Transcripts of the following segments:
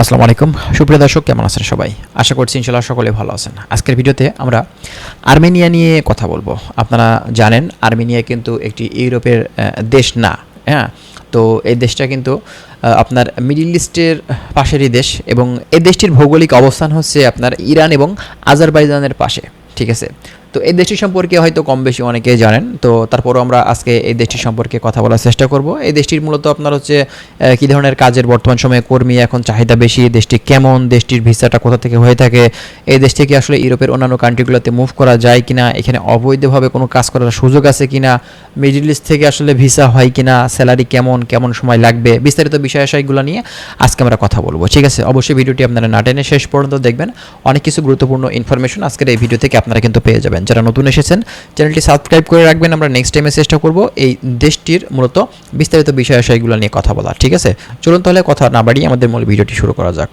আসসালামু আলাইকুম। সুপ্রিয় দর্শক, কেমন আছেন সবাই? আশা করছি ইনশাল্লাহ সকলে ভালো আছেন। আজকের ভিডিওতে আমরা আর্মেনিয়া নিয়ে কথা বলব। আপনারা জানেন, আর্মেনিয়া কিন্তু একটি ইউরোপের দেশ না হ্যাঁ? তো এই দেশটা কিন্তু আপনার মিডিল ইস্টের পাশেরই দেশ এবং এই দেশটির ভৌগোলিক অবস্থান হচ্ছে আপনার ইরান এবং আজারবাইজানের পাশে, ঠিক আছে? তো এই দেশটি সম্পর্কে হয়তো কম বেশি অনেকেই জানেন। তো তারপরও আমরা আজকে এই দেশটি সম্পর্কে কথা বলার চেষ্টা করব। এই দেশটির মূলত আপনার হচ্ছে কী ধরনের কাজের বর্তমান সময়ে কর্মী এখন চাহিদা বেশি? দেশটি কেমন? দেশটির ভিসাটা কোথা থেকে হয়ে থাকে? এই দেশ থেকে আসলে ইউরোপের অন্যান্য কান্ট্রিগুলোতে মুভ করা যায় কিনা? এখানে অবৈধভাবে কোনো কাজ করার সুযোগ আছে কিনা? মিডিল ইস্ট থেকে আসলে ভিসা হয় কিনা? স্যালারি কেমন? কেমন সময় লাগবে? বিস্তারিত বিষয় আশয়গুলো নিয়ে আজকে আমরা কথা বলব। ঠিক আছে? অবশ্যই ভিডিওটি আপনারা না টেনে শেষ পর্যন্ত দেখবেন। অনেক কিছু গুরুত্বপূর্ণ ইনফরমেশন আজকের এই ভিডিও থেকে আপনারা কিন্তু পেয়ে যাবেন। যারা নতুন এসেছেন, চ্যানেলটি সাবস্ক্রাইব করে রাখবেন। আমরা নেক্সট টাইমে চেষ্টা করব এই দেশটির মূলত বিস্তারিত বিষয় আশয়গুলো নিয়ে কথা বলা ঠিক আছে? চলুন তাহলে কথা না বাড়িয়ে আমাদের মূল ভিডিওটি শুরু করা যাক।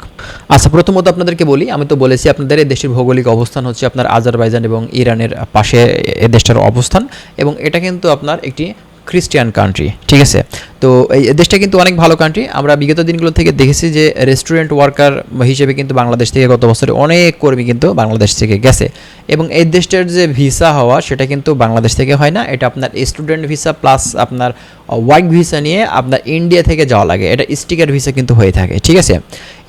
আচ্ছা প্রথমত আপনাদেরকে বলি, আমি তো বলেছি আপনাদের এই দেশের ভৌগোলিক অবস্থান হচ্ছে আপনার আজারবাইজান এবং ইরানের পাশে এ দেশটার অবস্থান এবং এটা কিন্তু আপনার একটি খ্রিস্টিয়ান কান্ট্রি ঠিক আছে? তো এই দেশটা কিন্তু অনেক ভালো কান্ট্রি আমরা বিগত দিনগুলো থেকে দেখেছি যে রেস্টুরেন্ট ওয়ার্কার হিসেবে কিন্তু বাংলাদেশ থেকে গত বছরে অনেক কর্মী কিন্তু বাংলাদেশ থেকে গেছে। এবং এই দেশটার যে ভিসা হওয়া, সেটা কিন্তু বাংলাদেশ থেকে হয় না। এটা আপনার স্টুডেন্ট ভিসা প্লাস আপনার ওয়ার্ক ভিসা নিয়ে আপনার ইন্ডিয়া থেকে যাওয়া লাগে। এটা স্টিকার ভিসা কিন্তু হয়ে থাকে, ঠিক আছে?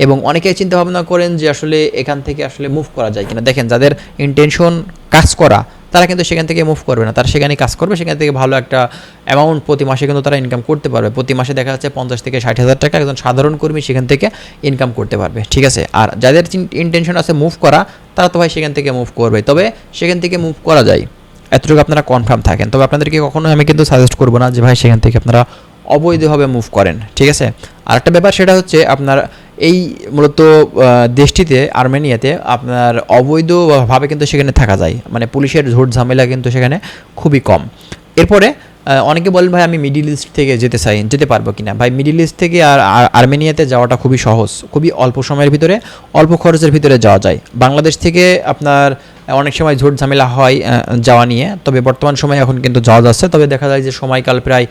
এবং অনেকেই চিন্তা ভাবনা করেন যে আসলে এখান থেকে আসলে মুভ করা যায় কিনা। দেখেন, যাদের ইন্টেনশন কাজ করা তারা কিন্তু সেখান থেকে মুভ করবে না। তারা সেখানে কাজ করবে, সেখান থেকে ভালো একটা অ্যামাউন্ট প্রতি মাসে কিন্তু তারা ইনকাম করতে পারবে। প্রতি মাসে দেখা যাচ্ছে পঞ্চাশ থেকে ষাট হাজার টাকা একজন সাধারণ কর্মী সেখান থেকে ইনকাম করতে পারবে, ঠিক আছে? আর যাদের ইন্টেনশন আছে মুভ করা, তারা তো ভাই সেখান থেকে মুভ করবে। তবে সেখান থেকে মুভ করা যায়। এতটুকু আপনারা কনফার্ম থাকেন। তবে আপনাদেরকে কখনো আমি কিন্তু সাজেস্ট করব না যে ভাই সেখান থেকে আপনারা অবৈধভাবে মুভ করেন, ঠিক আছে? আর একটা ব্যাপার সেটা হচ্ছে আপনার এই মূলত দেশটিতে, আর্মেনিয়াতে আপনার অবৈধভাবে কিন্তু সেখানে থাকা যায়। মানে পুলিশের ঝোট ঝামেলা কিন্তু সেখানে খুবই কম। এরপরে অনেকে বলেন, ভাই, আমি মিডিল ইস্ট থেকে যেতে চাই, যেতে পারব কিনা? ভাই, মিডিল ইস্ট থেকে আর, আর- আর্মেনিয়াতে যাওয়াটা খুবই সহজ। খুবই অল্প সময়ের ভিতরে, অল্প খরচের ভিতরে যাওয়া যায়। বাংলাদেশ থেকে আপনার অনেক সময় ঝোট ঝামেলা হয় যাওয়া নিয়ে। তবে বর্তমান সময়ে এখন কিন্তু যাওয়া যাচ্ছে তবে দেখা যায় যে সময়কাল প্রায়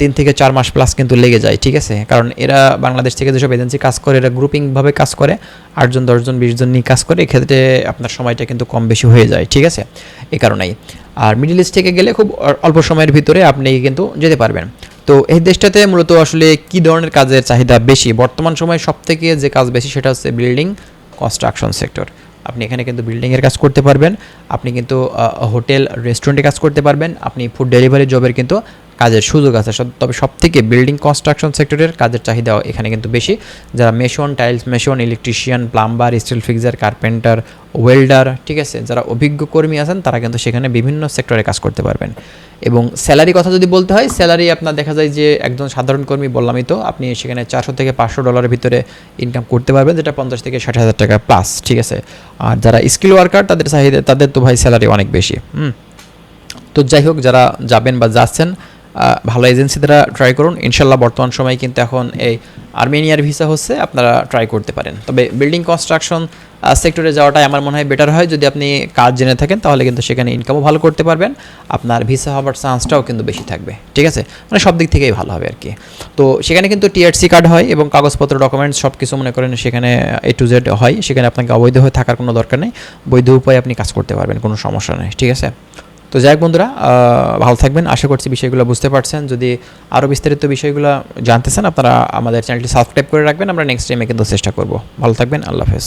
তিন থেকে চার মাস প্লাস কিন্তু লেগে যায়, ঠিক আছে? কারণ এরা বাংলাদেশ থেকে যেসব এজেন্সি কাজ করে, এরা গ্রুপিংভাবে কাজ করে। আটজন, দশজন, বিশজন নিয়ে কাজ করে। এক্ষেত্রে আপনার সময়টা কিন্তু কম বেশি হয়ে যায়, ঠিক আছে? এ কারণেই। আর মিডিল ইস্ট থেকে গেলে খুব অল্প সময়ের ভিতরে আপনি কিন্তু যেতে পারবেন। তো এই দেশটাতে মূলত আসলে কি ধরনের কাজের চাহিদা বেশি? বর্তমান সময়ে সব থেকে যে কাজ বেশি সেটা হচ্ছে বিল্ডিং কনস্ট্রাকশন সেক্টর আপনি এখানে কিন্তু বিল্ডিংয়ের কাজ করতে পারবেন। আপনি কিন্তু হোটেল রেস্টুরেন্টে কাজ করতে পারবেন। আপনি ফুড ডেলিভারি জবের কিন্তু কাজের সুযোগ আছে। তবে সব থেকে বিল্ডিং কনস্ট্রাকশন সেক্টরের কাজের চাহিদা এখানে কিন্তু বেশি। যারা mason tiles mason electrician plumber steel fixer carpenter welder ঠিক আছে, যারা অভিজ্ঞ কর্মী আছেন, তারা কিন্তু সেখানে বিভিন্ন সেক্টরে কাজ করতে পারবেন। এবং স্যালারি কথা যদি বলতে হয় স্যালারি আপনার দেখা যায় যে একজন সাধারণ কর্মী, বললামই তো, আপনি সেখানে চারশো থেকে পাঁচশো ডলারের ভিতরে ইনকাম করতে পারবেন, যেটা পঞ্চাশ থেকে ষাট হাজার টাকা প্লাস ঠিক আছে। আর যারা স্কিল ওয়ার্কার তাদের চাহিদা তাদের তো ভাই স্যালারি অনেক বেশি, হুম। তো যাই হোক, যারা যাবেন বা যাচ্ছেন ভালো এজেন্সি দ্বারা ট্রাই করুন। ইনশাল্লাহ বর্তমান সময়ে কিন্তু এখন এই আর্মেনিয়ার ভিসা হচ্ছে, আপনারা ট্রাই করতে পারেন। তবে বিল্ডিং কনস্ট্রাকশন সেক্টরে যাওয়াটাই আমার মনে হয় বেটার হয়। যদি আপনি কাজ জেনে থাকেন, তাহলে কিন্তু সেখানে ইনকামও ভালো করতে পারবেন। আপনার ভিসা হওয়ার চান্সটাও কিন্তু বেশি থাকবে। ঠিক আছে? মানে সব দিক থেকেই ভালো হবে আর কি। তো সেখানে কিন্তু টিআরসি কার্ড হয় এবং কাগজপত্র ডকুমেন্টস সব কিছু মনে করেন সেখানে এ টু জেড হয়। সেখানে আপনাকে অবৈধ হয়ে থাকার কোনো দরকার নেই। বৈধ উপায়ে আপনি কাজ করতে পারবেন, কোনো সমস্যা নেই। ঠিক আছে? তো যাই হোক বন্ধুরা ভালো থাকবেন। আশা করছি বিষয়গুলো বুঝতে পারছেন। যদি আরও বিস্তারিত বিষয়গুলো জানতে চান, আপনারা আমাদের চ্যানেলটি সাবস্ক্রাইব করে রাখবেন। আমরা নেক্সট টাইমে কিন্তু চেষ্টা করব। ভালো থাকবেন। আল্লাহ হাফেজ।